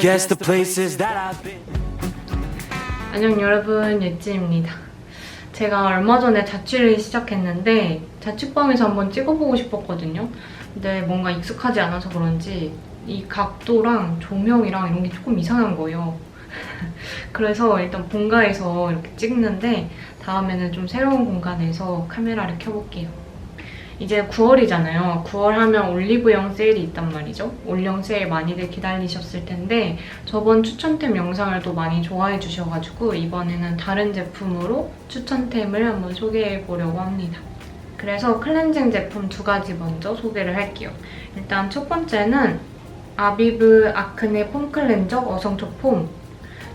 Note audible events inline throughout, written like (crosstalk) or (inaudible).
guess the places that I've been. 안녕 여러분 예지입니다. 제가 얼마 전에 자취를 시작했는데 자취방에서 한번 찍어보고 싶었거든요. 근데 뭔가 익숙하지 않아서 그런지 이 각도랑 조명이랑 이런 게 조금 이상한 거예요. (laughs) 그래서 일단 본가에서 이렇게 찍는데 다음에는 좀 새로운 공간에서 카메라를 켜볼게요. 이제 9월이잖아요. 9월 하면 올리브영 세일이 있단 말이죠. 올영 세일 많이들 기다리셨을 텐데 저번 추천템 영상을 또 많이 좋아해 주셔가지고 이번에는 다른 제품으로 추천템을 한번 소개해 보려고 합니다. 그래서 클렌징 제품 두 가지 먼저 소개를 할게요. 일단 첫 번째는 아비브 아크네 폼 클렌저 어성초 폼.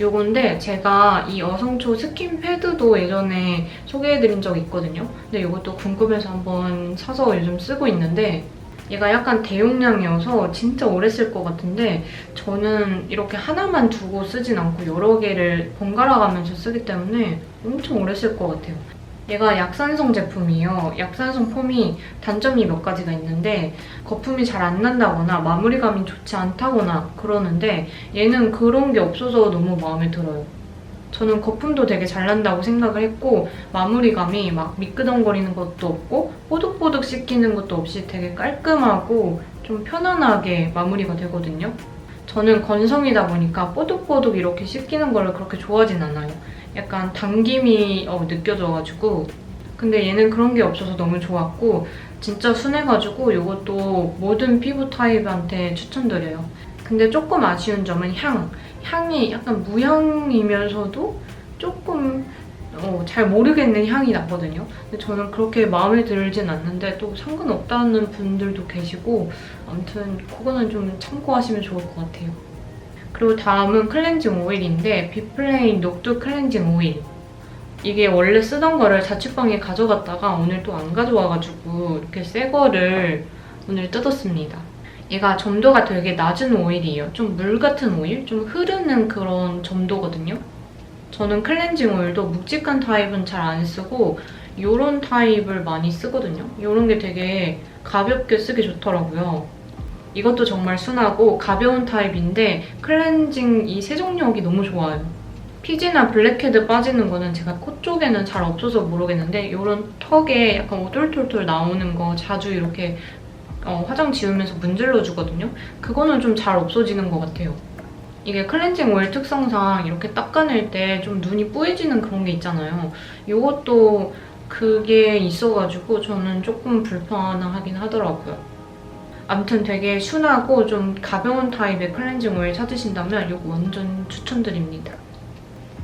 요건데 제가 이 어성초 스킨 패드도 예전에 소개해드린 적이 있거든요. 근데 이것도 궁금해서 한번 사서 요즘 쓰고 있는데 얘가 약간 대용량이어서 진짜 오래 쓸 것 같은데 저는 이렇게 하나만 두고 쓰진 않고 여러 개를 번갈아 가면서 쓰기 때문에 엄청 오래 쓸 것 같아요. 얘가 약산성 제품이에요. 약산성 폼이 단점이 몇 가지가 있는데 거품이 잘 안 난다거나 마무리감이 좋지 않다거나 그러는데 얘는 그런 게 없어서 너무 마음에 들어요. 저는 거품도 되게 잘 난다고 생각을 했고 마무리감이 막 미끄덩거리는 것도 없고 뽀득뽀득 씻기는 것도 없이 되게 깔끔하고 좀 편안하게 마무리가 되거든요. 저는 건성이다 보니까 뽀득뽀득 이렇게 씻기는 걸 그렇게 좋아하진 않아요. 약간 당김이 어, 느껴져가지고 근데 얘는 그런 게 없어서 너무 좋았고 진짜 순해가지고 이것도 모든 피부 타입한테 추천드려요. 근데 조금 아쉬운 점은 향. 향이 약간 무향이면서도 조금 어, 잘 모르겠는 향이 나거든요. 근데 저는 그렇게 마음에 들진 않는데 또 상관없다는 분들도 계시고 아무튼 그거는 좀 참고하시면 좋을 것 같아요. 그리고 다음은 클렌징 오일인데 비플레인 녹두 클렌징 오일. 이게 원래 쓰던 거를 자취방에 가져갔다가 오늘 또 안 가져와가지고 이렇게 새 거를 오늘 뜯었습니다. 얘가 점도가 되게 낮은 오일이에요. 좀 물 같은 오일? 좀 흐르는 그런 점도거든요. 저는 클렌징 오일도 묵직한 타입은 잘 안 쓰고 이런 타입을 많이 쓰거든요. 이런 게 되게 가볍게 쓰기 좋더라고요. 이것도 정말 순하고 가벼운 타입인데 클렌징 이 세정력이 너무 좋아요. 피지나 블랙헤드 빠지는 거는 제가 코 쪽에는 잘 없어서 모르겠는데 이런 턱에 약간 오돌톨톨 나오는 거 자주 이렇게 어, 화장 지우면서 문질러 주거든요. 그거는 좀 잘 없어지는 것 같아요. 이게 클렌징 오일 특성상 이렇게 닦아낼 때 좀 눈이 뿌얘지는 그런 게 있잖아요. 이것도 그게 있어가지고 저는 조금 불편하긴 하더라고요. 아무튼 되게 순하고 좀 가벼운 타입의 클렌징 오일 찾으신다면 이거 완전 추천드립니다.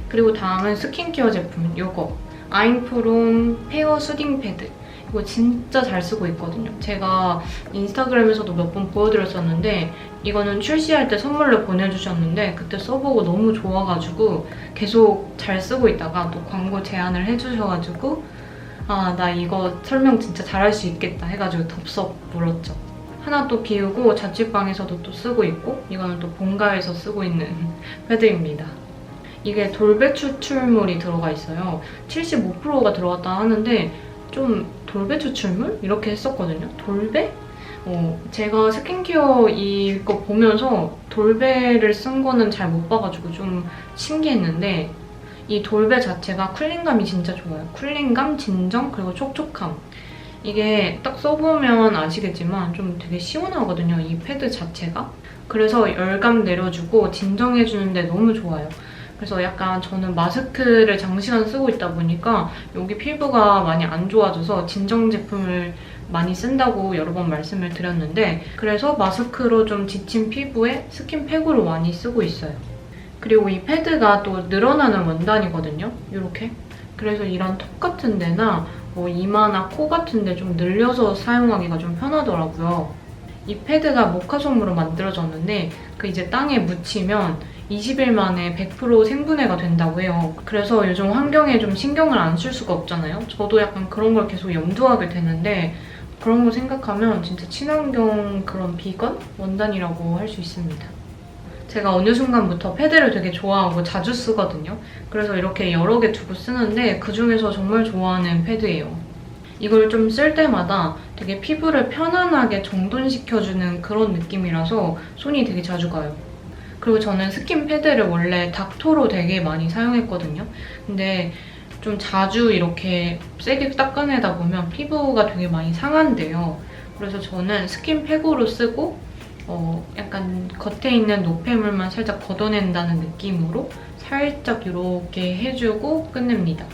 그리고 다음은 스킨케어 제품 이거 아임프롬 페어 수딩 패드 이거 진짜 잘 쓰고 있거든요. 제가 인스타그램에서도 몇 번 보여드렸었는데 이거는 출시할 때 선물로 보내주셨는데 그때 써보고 너무 좋아가지고 계속 잘 쓰고 있다가 또 광고 제안을 해주셔가지고 아 나 이거 설명 진짜 잘할 수 있겠다 해가지고 덥석 물었죠. 하나 또 비우고 자취방에서도 또 쓰고 있고 이거는 또 본가에서 쓰고 있는 (laughs) 패드입니다. 이게 돌배 추출물이 들어가 있어요. 75%가 들어갔다 하는데 좀 돌배 추출물? 이렇게 했었거든요. 돌배? 어, 제가 스킨케어 이거 보면서 돌배를 쓴 거는 잘 못 봐가지고 좀 신기했는데 이 돌배 자체가 쿨링감이 진짜 좋아요. 쿨링감, 진정, 그리고 촉촉함. 이게 딱 써보면 아시겠지만 좀 되게 시원하거든요. 이 패드 자체가. 그래서 열감 내려주고 진정해주는데 너무 좋아요. 그래서 약간 저는 마스크를 장시간 쓰고 있다 보니까 여기 피부가 많이 안 좋아져서 진정 제품을 많이 쓴다고 여러 번 말씀을 드렸는데 그래서 마스크로 좀 지친 피부에 스킨팩으로 많이 쓰고 있어요. 그리고 이 패드가 또 늘어나는 원단이거든요. 이렇게. 그래서 이런 턱 같은 데나 뭐 이마나 코 같은 데 좀 늘려서 사용하기가 좀 편하더라고요. 이 패드가 모카솜으로 만들어졌는데 그 이제 땅에 묻히면 20일 만에 100% 생분해가 된다고 해요. 그래서 요즘 환경에 좀 신경을 안 쓸 수가 없잖아요. 저도 약간 그런 걸 계속 염두하게 되는데 그런 거 생각하면 진짜 친환경 그런 비건 원단이라고 할 수 있습니다. 제가 어느 순간부터 패드를 되게 좋아하고 자주 쓰거든요. 그래서 이렇게 여러 개 두고 쓰는데 그중에서 정말 좋아하는 패드예요. 이걸 좀 쓸 때마다 되게 피부를 편안하게 정돈시켜주는 그런 느낌이라서 손이 되게 자주 가요. 그리고 저는 스킨 패드를 원래 닥토로 되게 많이 사용했거든요. 근데 좀 자주 이렇게 세게 닦아내다 보면 피부가 되게 많이 상한대요. 그래서 저는 스킨 팩으로 쓰고 어, 약간 겉에 있는 노폐물만 살짝 걷어낸다는 느낌으로 살짝 이렇게 해주고 끝냅니다.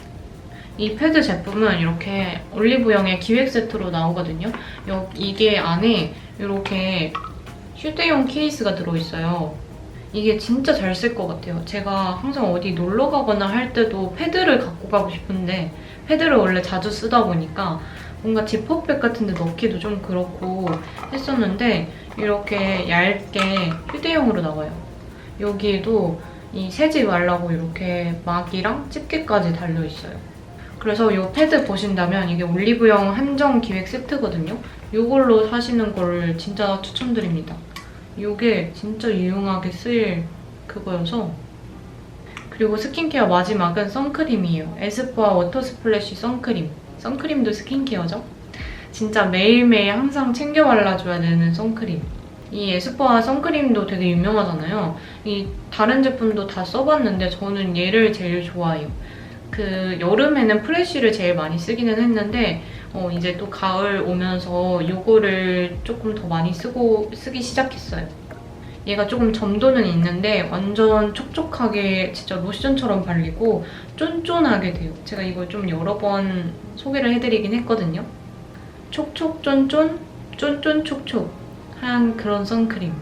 이 패드 제품은 이렇게 올리브영의 기획 세트로 나오거든요. 여- 이게 안에 이렇게 휴대용 케이스가 들어있어요. 이게 진짜 잘 쓸 것 같아요. 제가 항상 어디 놀러 가거나 할 때도 패드를 갖고 가고 싶은데 패드를 원래 자주 쓰다 보니까 뭔가 지퍼백 같은 데 넣기도 좀 그렇고 했었는데 이렇게 얇게 휴대용으로 나와요. 여기에도 이 새지 말라고 이렇게 막이랑 집게까지 달려있어요. 그래서 이 패드 보신다면 이게 올리브영 한정 기획 세트거든요. 이걸로 사시는 거를 진짜 추천드립니다. 이게 진짜 유용하게 쓰일 그거여서 그리고 스킨케어 마지막은 선크림이에요. 에스쁘아 워터 스플래시 선크림. 선크림도 스킨케어죠. 진짜 매일매일 항상 챙겨 발라줘야 되는 선크림. 이 에스쁘아 선크림도 되게 유명하잖아요. 이 다른 제품도 다 써봤는데 저는 얘를 제일 좋아해요. 그 여름에는 프레쉬를 제일 많이 쓰기는 했는데 어, 이제 또 가을 오면서 이거를 조금 더 많이 쓰고 쓰기 시작했어요. 얘가 조금 점도는 있는데 완전 촉촉하게 진짜 로션처럼 발리고 쫀쫀하게 돼요. 제가 이걸 좀 여러 번 소개를 해드리긴 했거든요. 촉촉 쫀쫀, 쫀쫀 촉촉 한 그런 선크림.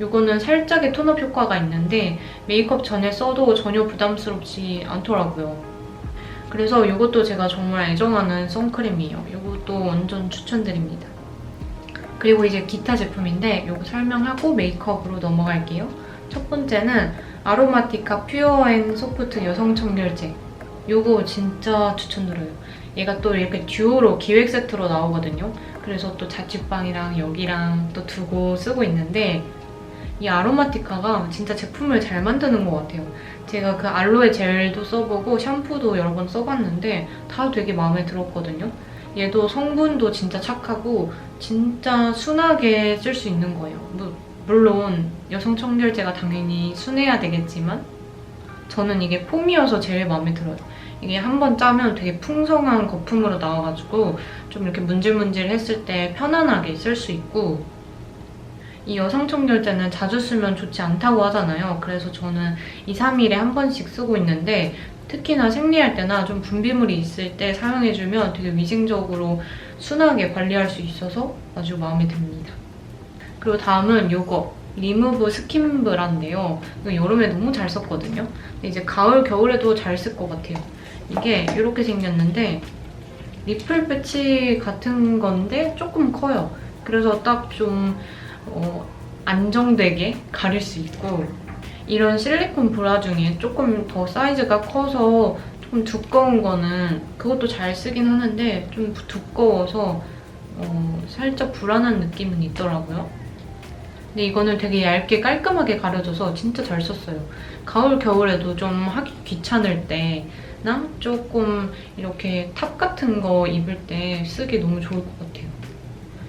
이거는 살짝의 톤업 효과가 있는데 메이크업 전에 써도 전혀 부담스럽지 않더라고요. 그래서 이것도 제가 정말 애정하는 선크림이에요. 이것도 완전 추천드립니다. 그리고 이제 기타 제품인데 이거 설명하고 메이크업으로 넘어갈게요. 첫 번째는 아로마티카 퓨어 앤 소프트 여성 청결제. 이거 진짜 추천드려요. 얘가 또 이렇게 듀오로 기획 세트로 나오거든요. 그래서 또 자취방이랑 여기랑 또 두고 쓰고 있는데 이 아로마티카가 진짜 제품을 잘 만드는 것 같아요. 제가 그 알로에 젤도 써보고 샴푸도 여러 번 써봤는데 다 되게 마음에 들었거든요. 얘도 성분도 진짜 착하고 진짜 순하게 쓸 수 있는 거예요. 뭐, 물론 여성 청결제가 당연히 순해야 되겠지만 저는 이게 폼이어서 제일 마음에 들어요. 이게 한 번 짜면 되게 풍성한 거품으로 나와가지고 좀 이렇게 문질문질 했을 때 편안하게 쓸 수 있고 이 여성 청결제는 자주 쓰면 좋지 않다고 하잖아요. 그래서 저는 2, 3일에 한 번씩 쓰고 있는데 특히나 생리할 때나 좀 분비물이 있을 때 사용해주면 되게 위생적으로 순하게 관리할 수 있어서 아주 마음에 듭니다. 그리고 다음은 이거 리무브 스킨 브라인데요. 이거 여름에 너무 잘 썼거든요. 근데 이제 가을, 겨울에도 잘 쓸 것 같아요. 이게 이렇게 생겼는데 리플 패치 같은 건데 조금 커요. 그래서 딱좀 어, 안정되게 가릴 수 있고 이런 실리콘 브라 중에 조금 더 사이즈가 커서 조금 두꺼운 거는 그것도 잘 쓰긴 하는데 좀 두꺼워서 어, 살짝 불안한 느낌은 있더라고요. 근데 이거는 되게 얇게 깔끔하게 가려져서 진짜 잘 썼어요. 가을, 겨울에도 좀 하기 귀찮을 때나 조금 이렇게 탑 같은 거 입을 때 쓰기 너무 좋을 것 같아요.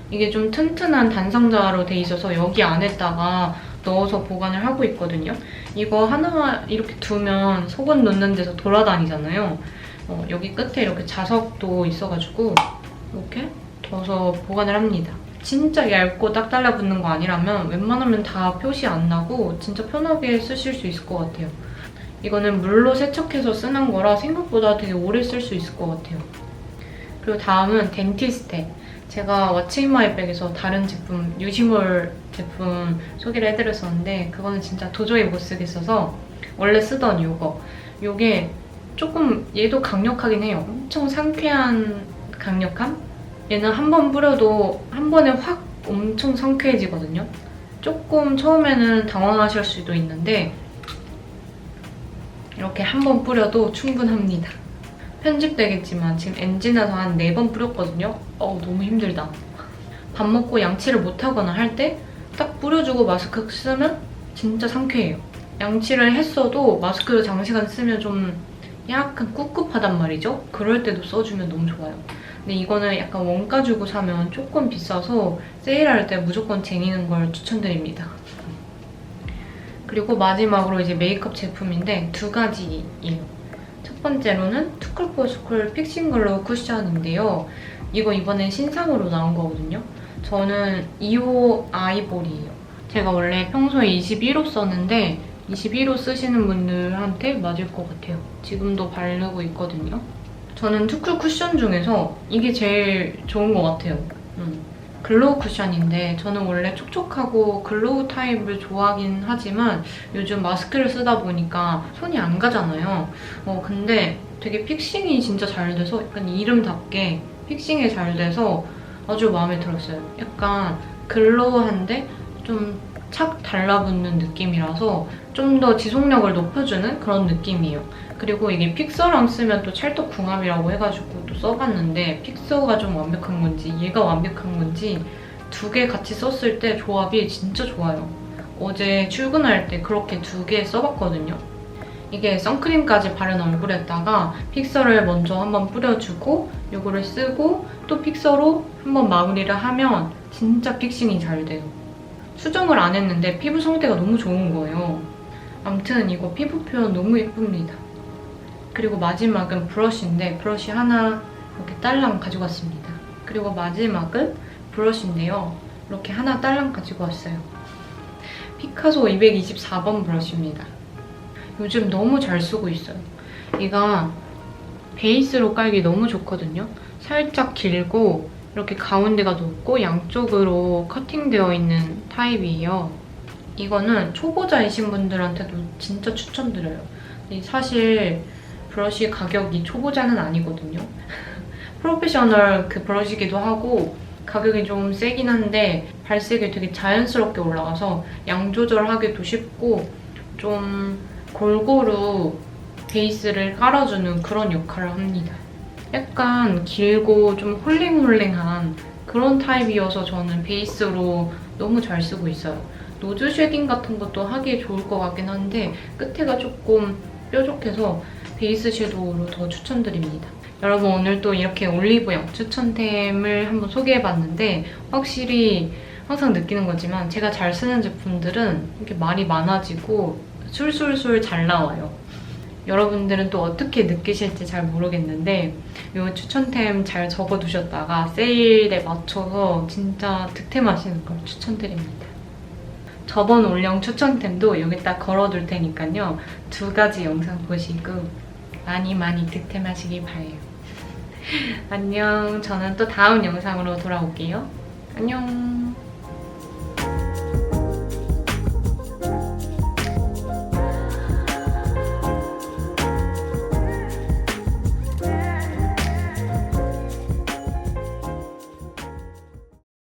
이게 좀 튼튼한 단상자로 돼 있어서 여기 안에다가 넣어서 보관을 하고 있거든요. 이거 하나 이렇게 두면 속옷 넣는 데서 돌아다니잖아요. 어, 여기 끝에 이렇게 자석도 있어가지고 이렇게 둬서 보관을 합니다. 진짜 얇고 딱 달라붙는 거 아니라면 웬만하면 다 표시 안 나고 진짜 편하게 쓰실 수 있을 것 같아요. 이거는 물로 세척해서 쓰는 거라 생각보다 되게 오래 쓸 수 있을 것 같아요. 그리고 다음은 덴티스테. 제가 왓츠인마이백에서 다른 제품, 유시몰 제품 소개를 해드렸었는데 그거는 진짜 도저히 못 쓰겠어서 원래 쓰던 이거. 이게 조금 얘도 강력하긴 해요. 엄청 상쾌한 강력함? 얘는 한 번 뿌려도 한 번에 확 엄청 상쾌해지거든요. 조금 처음에는 당황하실 수도 있는데 이렇게 한 번 뿌려도 충분합니다. 편집되겠지만 지금 엔진에서 한 4번 뿌렸거든요. 어우 너무 힘들다. 밥 먹고 양치를 못하거나 할 때 딱 뿌려주고 마스크 쓰면 진짜 상쾌해요. 양치를 했어도 마스크를 장시간 쓰면 좀 약간 꿉꿉하단 말이죠. 그럴 때도 써주면 너무 좋아요. 근데 이거는 약간 원가 주고 사면 조금 비싸서 세일할 때 무조건 쟁이는 걸 추천드립니다. 그리고 마지막으로 이제 메이크업 제품인데 두 가지예요. 첫 번째로는 투쿨포스쿨 픽싱 글로우 쿠션인데요. 이거 이번에 신상으로 나온 거거든요. 저는 2호 아이보리예요. 제가 원래 평소에 21호 썼는데 21호 쓰시는 분들한테 맞을 것 같아요. 지금도 바르고 있거든요. 저는 투쿨 쿠션 중에서 이게 제일 좋은 것 같아요. 음. 글로우 쿠션인데 저는 원래 촉촉하고 글로우 타입을 좋아하긴 하지만 요즘 마스크를 쓰다 보니까 손이 안 가잖아요. 어, 근데 되게 픽싱이 진짜 잘 돼서 약간 이름답게 픽싱이 잘 돼서 아주 마음에 들었어요. 약간 글로우한데 좀 착 달라붙는 느낌이라서 좀 더 지속력을 높여주는 그런 느낌이에요. 그리고 이게 픽서랑 쓰면 또 찰떡궁합이라고 해가지고 또 써봤는데 픽서가 좀 완벽한 건지 얘가 완벽한 건지 두 개 같이 썼을 때 조합이 진짜 좋아요. 어제 출근할 때 그렇게 두 개 써봤거든요. 이게 선크림까지 바른 얼굴에다가 픽서를 먼저 한번 뿌려주고 이거를 쓰고 또 픽서로 한번 마무리를 하면 진짜 픽싱이 잘 돼요. 수정을 안 했는데 피부 상태가 너무 좋은 거예요. 아무튼 이거 피부 표현 너무 예쁩니다. 그리고 마지막은 브러쉬인데 브러쉬 하나 이렇게 딸랑 가지고 왔습니다. 그리고 마지막은 브러쉬인데요. 이렇게 하나 딸랑 가지고 왔어요. 피카소 224번 브러쉬입니다. 요즘 너무 잘 쓰고 있어요. 얘가 베이스로 깔기 너무 좋거든요. 살짝 길고 이렇게 가운데가 높고 양쪽으로 커팅되어 있는 타입이에요. 이거는 초보자이신 분들한테도 진짜 추천드려요. 이 사실 브러쉬 가격이 초보자는 아니거든요. (laughs) 프로페셔널 그 브러쉬기도 하고 가격이 좀 세긴 한데 발색이 되게 자연스럽게 올라가서 양 조절하기도 쉽고 좀 골고루 베이스를 깔아주는 그런 역할을 합니다. 약간 길고 좀 홀링홀링한 그런 타입이어서 저는 베이스로 너무 잘 쓰고 있어요. 노즈 쉐딩 같은 것도 하기에 좋을 것 같긴 한데 끝에가 조금 뾰족해서 베이스 섀도우로 더 추천드립니다. 여러분 오늘 또 이렇게 올리브영 추천템을 한번 소개해봤는데 확실히 항상 느끼는 거지만 제가 잘 쓰는 제품들은 이렇게 말이 많아지고 술술술 잘 나와요. 여러분들은 또 어떻게 느끼실지 잘 모르겠는데 이 추천템 잘 적어두셨다가 세일에 맞춰서 진짜 득템하시는 걸 추천드립니다. 저번 올영 추천템도 여기다 걸어둘 테니까요. 두 가지 영상 보시고 많이 많이 득템하시길 바래요. (laughs) 안녕. 저는 또 다음 영상으로 돌아올게요. 안녕.